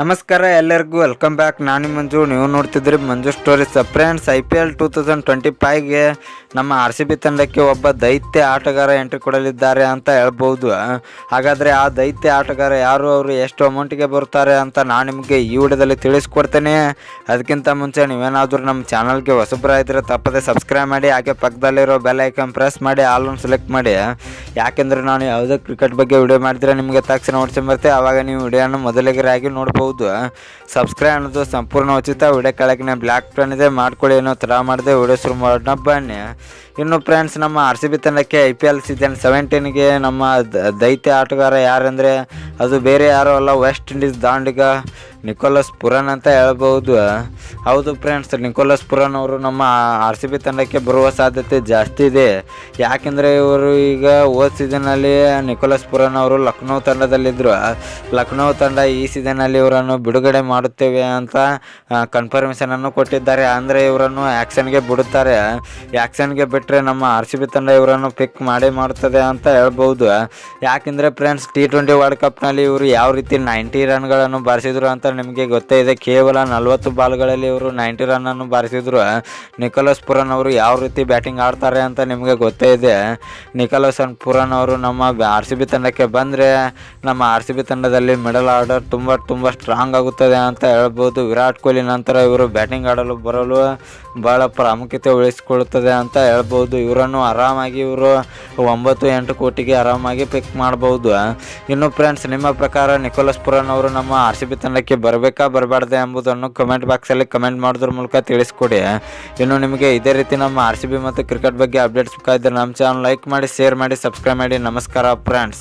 ನಮಸ್ಕಾರ ಎಲ್ಲರಿಗೂ welcome back ನಾನು ಮಂಜು, ನೀವು ನೋಡ್ತಿದ್ರಿ Manju stories friends I P L two thousand twenty ಫೈವ್ಗೆ ನಮ್ಮ ಆರ್ ಸಿ ಬಿ ತಂಡಕ್ಕೆ ಒಬ್ಬ ದೈತ್ಯ ಆಟಗಾರ ಎಂಟ್ರಿ ಕೊಡಲಿದ್ದಾರೆ ಅಂತ ಹೇಳ್ಬೋದು. ಹಾಗಾದರೆ ಆ ದೈತ್ಯ ಆಟಗಾರ ಯಾರು, ಅವರು ಎಷ್ಟು ಅಮೌಂಟಿಗೆ ಬರ್ತಾರೆ ಅಂತ ನಾನು ನಿಮಗೆ ಈ ವಿಡಿಯೋದಲ್ಲಿ ತಿಳಿಸ್ಕೊಡ್ತೇನೆ. ಅದಕ್ಕಿಂತ ಮುಂಚೆ ನೀವೇನಾದರೂ ನಮ್ಮ ಚಾನಲ್ಗೆ ಹೊಸಬ್ರಾಗಿದ್ದರೆ ತಪ್ಪದೆ ಸಬ್ಸ್ಕ್ರೈಬ್ ಮಾಡಿ, ಹಾಗೆ ಪಕ್ಕದಲ್ಲಿರೋ ಬೆಲ್ ಐಕನ್ ಪ್ರೆಸ್ ಮಾಡಿ ಆಲ್ ಒಂದು ಸೆಲೆಕ್ಟ್ ಮಾಡಿ. ಯಾಕೆಂದರೆ ನಾನು ಯಾವುದೇ ಕ್ರಿಕೆಟ್ ಬಗ್ಗೆ ವಿಡಿಯೋ ಮಾಡಿದರೆ ನಿಮಗೆ ತಕ್ಷಣ ನೋಡ್ಸಿ ಬರುತ್ತೆ. ಆವಾಗ ನೀವು ವಿಡಿಯೋನ ಮೊದಲಿಗರಾಗಿ ನೋಡ್ಬೋದು. ಸಬ್ಸ್ಕ್ರೈಬ್ ಅನ್ನೋದು ಸಂಪೂರ್ಣ ಉಚಿತ. ವಿಡಿಯೋ ಕೆಳಗಿನ ಬ್ಲ್ಯಾಕ್ ಪ್ಲಾನ್ ಇದೆ. ಮಾಡ್ಕೊಳ್ಳಿ ಏನೋ ಥರ ಮಾಡಿದೆ ವಿಡಿಯೋ ಶುರು ಮಾಡೋಣ ಬನ್ನಿ ಇನ್ನು ಫ್ರೆಂಡ್ಸ್ ನಮ್ಮ ಆರ್ ಸಿ ಬಿ ತಂಡಕ್ಕೆ ಐ ಪಿ ಎಲ್ ಸೀಸನ್ ಸೆವೆಂಟೀನ್ಗೆ ನಮ್ಮ ದೈತ್ಯ ಆಟಗಾರ ಯಾರಂದರೆ ಅದು ಬೇರೆ ಯಾರೂ ಅಲ್ಲ ವೆಸ್ಟ್ ಇಂಡೀಸ್ ದಾಂಡಿಗ ನಿಕೋಲಸ್ ಪುರನ್ ಅಂತ ಹೇಳ್ಬೋದು. ಹೌದು ಫ್ರೆಂಡ್ಸ್ ನಿಕೋಲಸ್ ಪುರನ್ ಅವರು ನಮ್ಮ ಆರ್ ಸಿ ಬಿ ತಂಡಕ್ಕೆ ಬರುವ ಸಾಧ್ಯತೆ ಜಾಸ್ತಿ ಇದೆ. ಯಾಕೆಂದರೆ ಇವರು ಈಗ ಹೋದ ಸೀಸನಲ್ಲಿ ನಿಕೋಲಸ್ ಪುರನ್ ಅವರು ಲಕ್ನೋ ತಂಡದಲ್ಲಿದ್ದರು ಲಕ್ನೋ ತಂಡ ಈ ಸೀಸನಲ್ಲಿ ಇವರನ್ನು ಬಿಡುಗಡೆ ಮಾಡುತ್ತೇವೆ ಅಂತ ಕನ್ಫರ್ಮೇಷನನ್ನು ಕೊಟ್ಟಿದ್ದಾರೆ. ಅಂದರೆ ಇವರನ್ನು ಆ್ಯಕ್ಷನ್ಗೆ ಬಿಡುತ್ತಾರೆ. ಆ್ಯಕ್ಷನ್ಗೆ ಬಿಟ್ಟರೆ ನಮ್ಮ ಆರ್ ಸಿ ಬಿ ತಂಡ ಇವರನ್ನು ಪಿಕ್ ಮಾಡೇ ಮಾಡುತ್ತದೆ ಅಂತ ಹೇಳ್ಬೋದು. ಯಾಕೆಂದರೆ ಫ್ರೆಂಡ್ಸ್ ಟಿ ಟ್ವೆಂಟಿ ವರ್ಲ್ಡ್ ಕಪ್ನಲ್ಲಿ ಇವರು ಯಾವ ರೀತಿ ನೈಂಟಿ ರನ್ಗಳನ್ನು ಬಾರಿಸಿದ್ರು ಅಂತ ನಿಮಗೆ ಗೊತ್ತೇ ಇದೆ. ಕೇವಲ ನಲವತ್ತು ಬಾಲ್ಗಳಲ್ಲಿ ಇವರು ನೈಂಟಿ ರನ್ನನ್ನು ಬಾರಿಸಿದ್ರು. ನಿಕೋಲಸ್ ಪುರನ್ ಅವರು ಯಾವ ರೀತಿ ಬ್ಯಾಟಿಂಗ್ ಆಡ್ತಾರೆ ಅಂತ ನಿಮಗೆ ಗೊತ್ತೇ ಇದೆ. ನಿಕೋಲಸ್ ಅಂಡ್ ಪುರನ್ ಅವರು ನಮ್ಮ ಆರ್ ಸಿ ಬಿ ತಂಡಕ್ಕೆ ಬಂದರೆ ನಮ್ಮ ಆರ್ ಸಿ ಬಿ ತಂಡದಲ್ಲಿ ಮಿಡಲ್ ಆರ್ಡರ್ ತುಂಬ ತುಂಬ ಸ್ಟ್ರಾಂಗ್ ಆಗುತ್ತದೆ ಅಂತ ಹೇಳ್ಬೋದು. ವಿರಾಟ್ ಕೊಹ್ಲಿ ನಂತರ ಇವರು ಬ್ಯಾಟಿಂಗ್ ಆಡಲು ಬರಲು ಭಾಳ ಪ್ರಾಮುಖ್ಯತೆ ಉಳಿಸಿಕೊಳ್ಳುತ್ತದೆ ಅಂತ ಹೇಳ್ಬೋದು. ಇವರನ್ನು ಆರಾಮಾಗಿ ಇವರು ಒಂಬತ್ತು ಎಂಟು ಕೋಟಿಗೆ ಆರಾಮಾಗಿ ಪಿಕ್ ಮಾಡ್ಬೋದು. ಇನ್ನು ಫ್ರೆಂಡ್ಸ್ ನಿಮ್ಮ ಪ್ರಕಾರ ನಿಕೋಲಸ್ ಪುರನ್ ಅವರು ನಮ್ಮ ಆರ್ ಸಿ ಬಿ ತಂಡಕ್ಕೆ ಬರಬೇಕಾ, ಬರಬಾರ್ದೆ ಎಂಬುದನ್ನು ಕಮೆಂಟ್ ಬಾಕ್ಸಲ್ಲಿ ಕಮೆಂಟ್ ಮಾಡೋದ್ರ ಮೂಲಕ ತಿಳಿಸ್ಕೊಡಿ. ಇನ್ನು ನಿಮಗೆ ಇದೇ ರೀತಿ ನಮ್ಮ ಆರ್ ಸಿ ಬಿ ಮತ್ತು ಕ್ರಿಕೆಟ್ ಬಗ್ಗೆ ಅಪ್ಡೇಟ್ಸ್ ಬೇಕಾದ್ರೆ ನಮ್ಮ ಚಾನಲ್ ಲೈಕ್ ಮಾಡಿ ಶೇರ್ ಮಾಡಿ ಸಬ್ಸ್ಕ್ರೈಬ್ ಮಾಡಿ. ನಮಸ್ಕಾರ ಫ್ರೆಂಡ್ಸ್